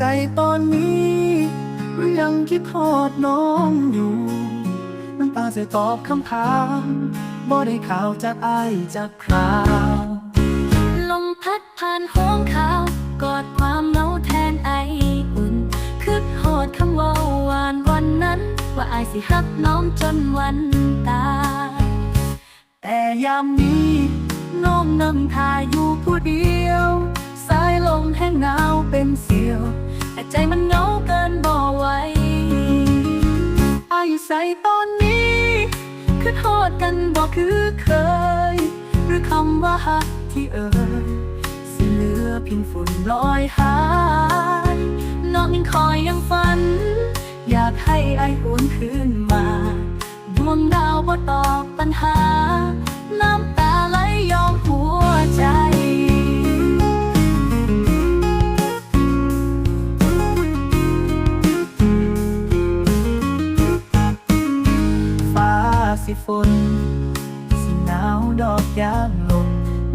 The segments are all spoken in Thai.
ใส่ตอนนี้หรือยังคิดทอดน้องอยู่น้ำตาใส่ตอบคำถามบ่ได้ข่าวจากไอายจากคราวลมพัดผ่านห้องขาวกอดความเหงาแทนไออุ่นคืดหอดคำว่าหวานวันนั้น ว่าไอายสิฮักน้องจนวันตายแต่ยามนี้น้องนั่งทายอยู่ผู้เดียว สายลมแห้งหนาวเป็นเสียว ใจมันเหงาเกินบ่ไหวอายุใส่ตอนนี้คือโทษกันบ่คือเคย หรือคำว่าฮักที่เอ่ยสิเหลือเพียงฝุ่นลอยหายน้องยังคอยยังฝัน อยากให้ไอายหวนคืนมา ดวงดาวบ่ตอบปัญหา สิฝนสิหนาวดอกยางลง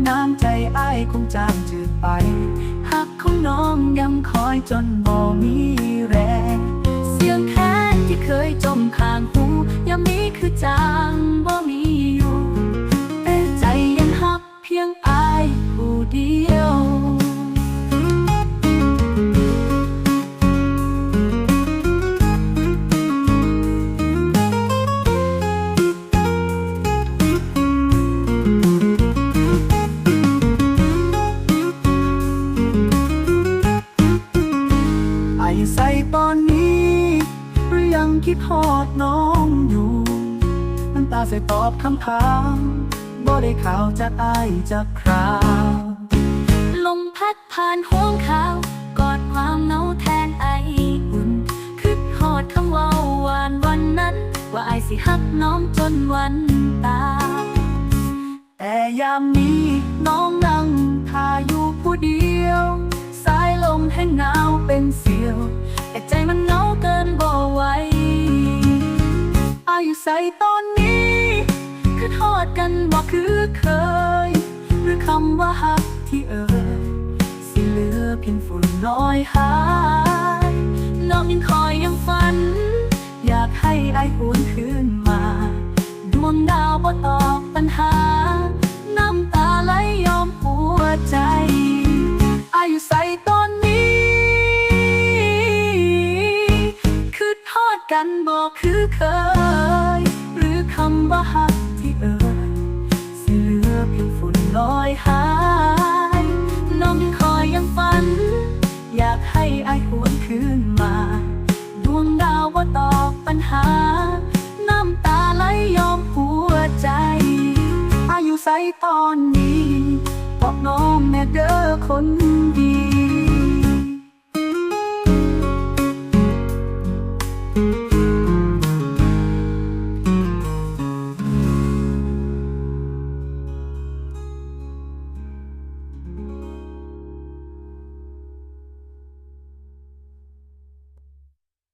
น้ำใจไอ้ายคงจางจืดไปหักของน้องยังคอยจนบ่มีแรง เสียงแค้นที่เคยจมข้าง คิดฮอดน้องอยู่น้ำตาใส่ตอบคำถามบ่ได้ข่าวจากไอายจากคราวลมพัดผ่านห้วงขาวกอดความเหงาแทนไออุ่นคืดหอดคำว่าหวานวันนั้น ว่าไอสิฮักน้องจนวันตายแต่ยามนี้น้องนั่งทาอยู่ผู้เดียวสายลมแห้งหนาวเป็นเสียวแต่ใจมันเหงาเกินบ่ไหว อายุใส่ตอนนี้คือโทษกันบ่คือเคย หรือคำว่าฮักที่เอ่ยสิเหลือเพียงฝุ่นลอยหายน้องยังคอยยังฝัน อยากให้ไอายหวนคืนมา ดวงดาวบ่ตอบปัญหา น้ำตาไหลยอมหัวใจ อายุใส่ตอนนี้ คือทอดกันบ่คือเคยา น้ำตาไหลยอมหัวใจ อายุใสตอนนี้บอกน้องแม่เด้อคนดี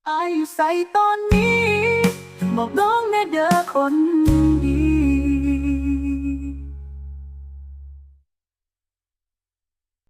อายุใส่ตอนนี้ บอกน้องแน่เด้อคน